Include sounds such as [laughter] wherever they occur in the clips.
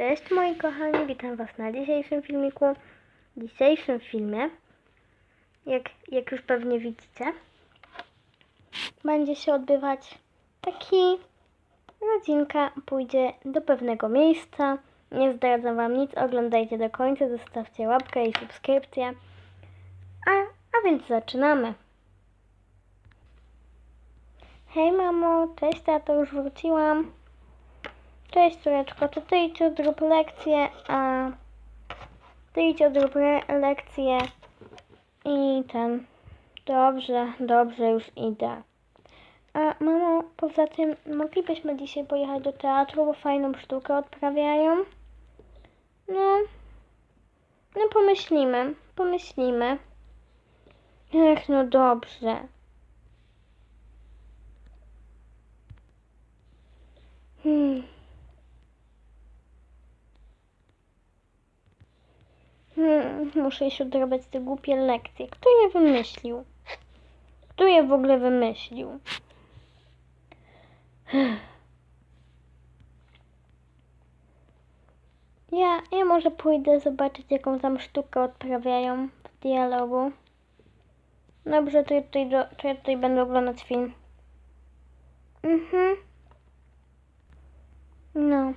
Cześć moi kochani, witam was na dzisiejszym filmiku. W dzisiejszym filmie, jak, jak już pewnie widzicie, będzie się odbywać taki rodzinka pójdzie do pewnego miejsca. Nie zdradzam wam nic, oglądajcie do końca, zostawcie łapkę i subskrypcję. A, a więc zaczynamy. Hej mamo, cześć tato, już wróciłam. Cześć córeczko, to ty idź odrób lekcję, a ty idź odrób lekcję i ten. Dobrze, dobrze, już idę. A mamo, poza tym moglibyśmy dzisiaj pojechać do teatru, bo fajną sztukę odprawiają? No, no pomyślimy, pomyślimy. Ech, no dobrze. Hmm. Muszę jeszcze odrabiać te głupie lekcje. Kto je wymyślił? Kto je w ogóle wymyślił? [sighs] Ja, ja może pójdę zobaczyć, jaką tam sztukę odprawiają w dialogu. Dobrze, to ja tutaj, do, to ja tutaj będę oglądać film. Mhm. No.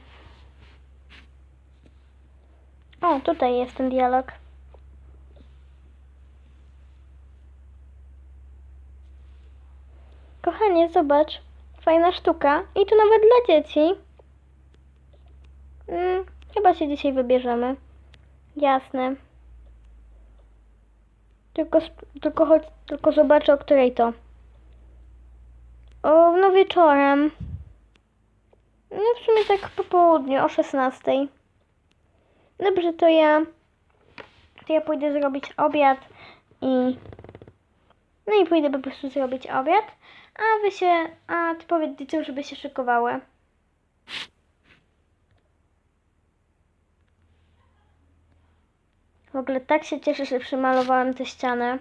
O, tutaj jest ten dialog. Kochanie, zobacz. Fajna sztuka. I to nawet dla dzieci. Mm, chyba się dzisiaj wybierzemy. Jasne. Tylko, tylko, chodź, tylko zobaczę, o której to. O, no wieczorem. No w sumie tak po południu, o 16. Dobrze, to ja. To ja pójdę zrobić obiad i. No i pójdę po prostu zrobić obiad. A wy się. A ty powiedz dzieciom, żeby się szykowały. W ogóle tak się cieszę, że przymalowałem te ściany.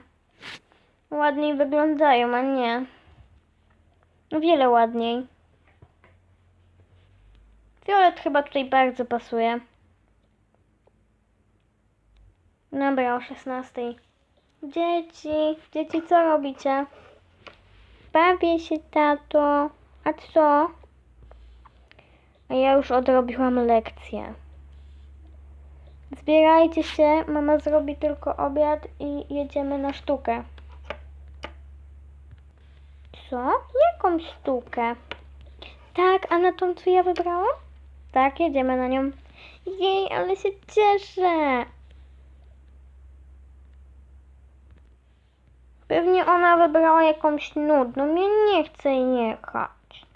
Ładniej wyglądają, a nie. O wiele ładniej. Fiolet chyba tutaj bardzo pasuje. Dobra, o 16. Dzieci, dzieci, co robicie? Bawię się, tato. A co? A ja już odrobiłam lekcję. Zbierajcie się, mama zrobi tylko obiad i jedziemy na sztukę. Co? Jaką sztukę? Tak, a na tą, co ja wybrałam? Tak, jedziemy na nią. Jej, ale się cieszę. Pewnie ona wybrała jakąś nudną. Mnie nie chce jechać.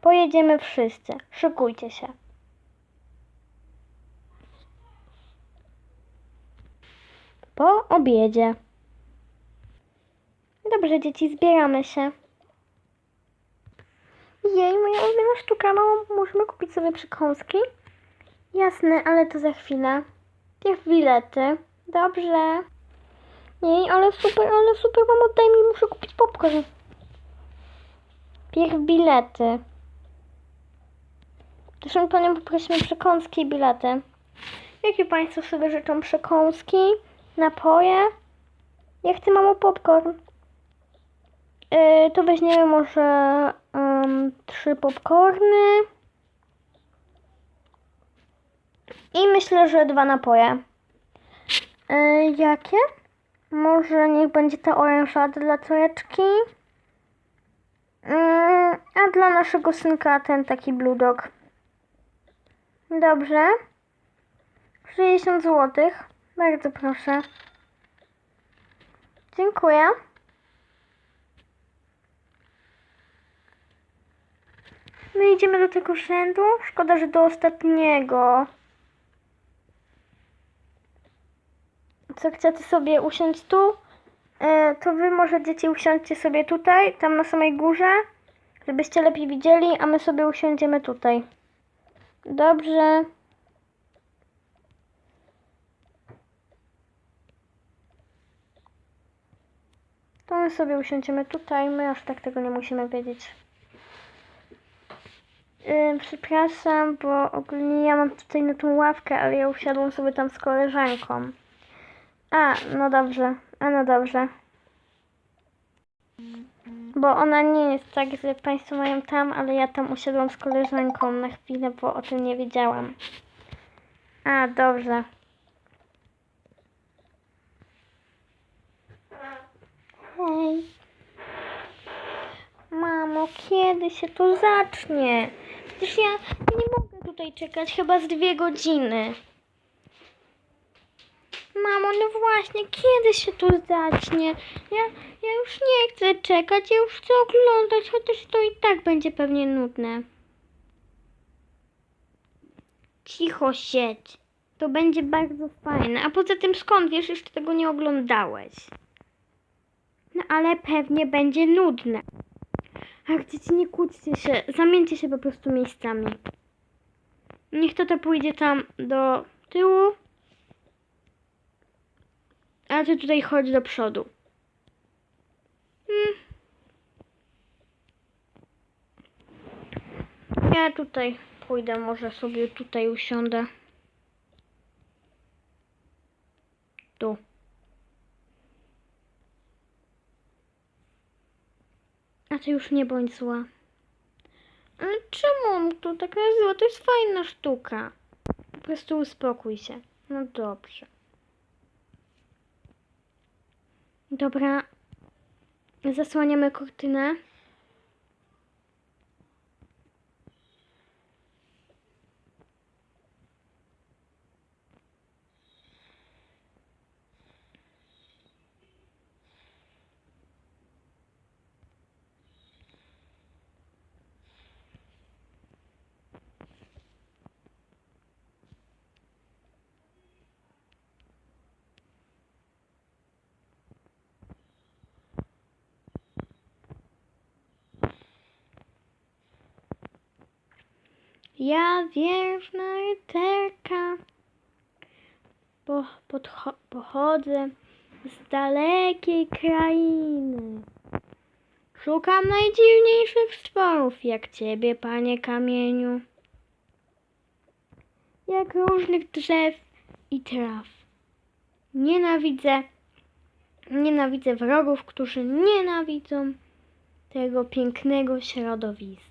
Pojedziemy wszyscy. Szykujcie się. Po obiedzie. Dobrze, dzieci, zbieramy się. Jej, moja ulubiona sztuka. Mamo, możemy kupić sobie przekąski? Jasne, ale to za chwilę. Pierw bilety. Dobrze. Jej, ale super, ale super, mamo, daj mi, muszę kupić popcorn. Pierw bilety. Proszę panią, poprosimy przekąski i bilety. Jakie państwo sobie życzą przekąski, napoje? Ja chcę, mamo, popcorn. Yy, to weźmiemy może ym, trzy popcorny. I myślę, że dwa napoje. Yy, jakie? Może niech będzie ta orężada dla córeczki. Mm, a dla naszego synka ten taki blue dog. Dobrze. 60 zł. Bardzo proszę. Dziękuję. My idziemy do tego rzędu. Szkoda, że do ostatniego. Co chcecie sobie usiąść tu? E, to wy może dzieci usiądźcie sobie tutaj, tam na samej górze, żebyście lepiej widzieli, a my sobie usiądziemy tutaj. Dobrze. To my sobie usiądziemy tutaj, my aż tak tego nie musimy wiedzieć. Yy, przepraszam, bo ogólnie ja mam tutaj na tą ławkę, ale ja usiadłam sobie tam z koleżanką. A, no dobrze, a no dobrze. Bo ona nie jest tak, że Państwo mają tam, ale ja tam usiadłam z koleżanką na chwilę, bo o tym nie wiedziałam. A, dobrze. Hej. Mamo, kiedy się to zacznie? Przecież ja nie mogę tutaj czekać chyba z dwie godziny. Mamo, no właśnie, kiedy się to zacznie? Ja, ja już nie chcę czekać, ja już chcę oglądać, chociaż to i tak będzie pewnie nudne. Cicho siedź. To będzie bardzo fajne. A poza tym skąd wiesz, jeszcze tego nie oglądałeś? No ale pewnie będzie nudne. Ach, dzieci, nie kłóćcie się. Zamieńcie się po prostu miejscami. Niech to pójdzie tam do tyłu. A ty tutaj chodź do przodu. Hmm. Ja tutaj pójdę, może sobie tutaj usiądę. Tu. A ty już nie bądź zła. Ale czemu to taka zła? To jest fajna sztuka. Po prostu uspokój się. No dobrze. Dobra. Zasłaniamy kurtynę. Ja wierzna rycerka, po, podcho- pochodzę z dalekiej krainy. Szukam najdziwniejszych stworów, jak ciebie, panie kamieniu. Jak różnych drzew i traw. Nienawidzę, nienawidzę wrogów, którzy nienawidzą tego pięknego środowiska.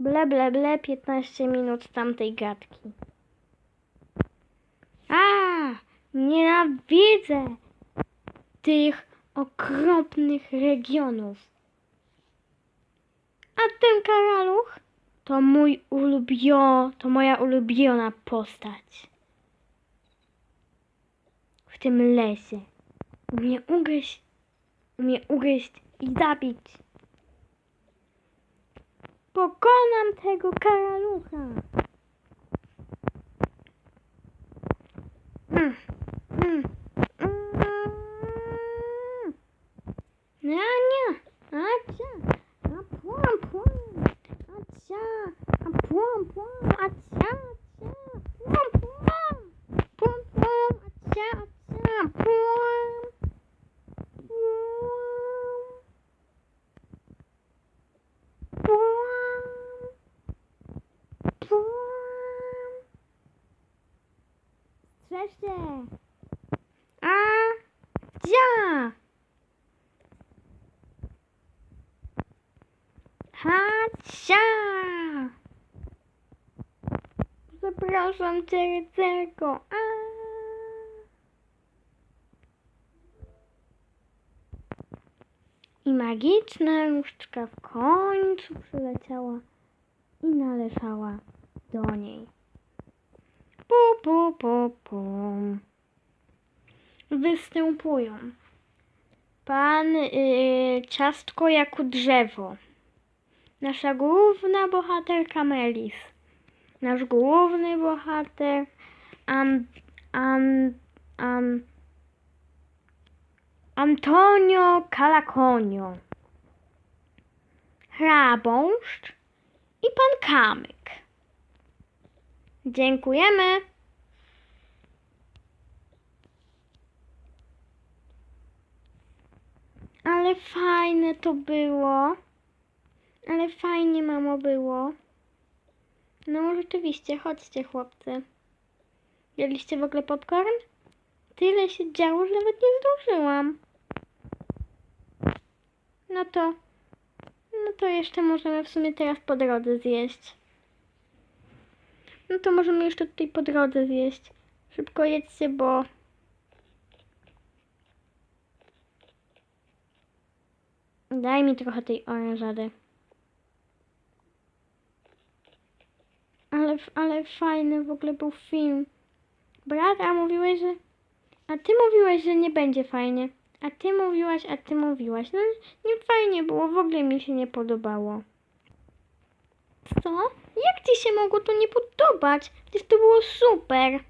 Ble, ble, ble, 15 minut tamtej gadki. A, nienawidzę tych okropnych regionów. A ten karaluch to mój ulubio, to moja ulubiona postać. W tym lesie. Umie ugryźć, umie ugryźć i zabić. Pokonam tego karalucha. Mm, mm, mm. Nie, nie. A cia. A płam, płam. A cia, cia. Płam, płam. Płam, płam. A cia, a cia. Płam. Płam. Płam. Płam. Strzeżcie. A. Dzia. Hacia. Zapraszam cię, rycerko. A. I magiczna różdżka w końcu przyleciała i należała do niej. Pu, pu, pu, pu. Występują pan y, Ciastko jako drzewo, nasza główna bohaterka Melis, nasz główny bohater An, An, An, Antonio Calaconio, hrabąszcz i pan Kamyk. Dziękujemy. Ale fajne to było. Ale fajnie, mamo, było. No rzeczywiście, chodźcie, chłopcy. Jedliście w ogóle popcorn? Tyle się działo, że nawet nie zdążyłam. No to... No to jeszcze możemy w sumie teraz po drodze zjeść. No to możemy jeszcze tutaj po drodze zjeść. Szybko jedźcie, bo... Daj mi trochę tej orężady. Ale, ale fajny w ogóle był film. Brat, a mówiłeś, że... A ty mówiłeś, że nie będzie fajnie. A ty mówiłaś, a ty mówiłaś. No nie fajnie było, w ogóle mi się nie podobało. Co? Jak ci się mogło to nie podobać? Przecież to było super.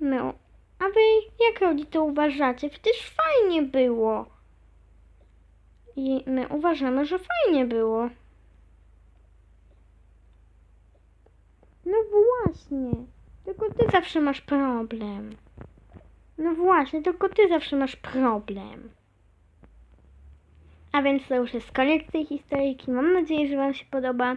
No, a wy jak rodzice uważacie? Przecież fajnie było. I my uważamy, że fajnie było. No właśnie. Tylko ty zawsze masz problem. No właśnie, tylko ty zawsze masz problem. A więc to już jest koniec tej historyjki. Mam nadzieję, że wam się podoba.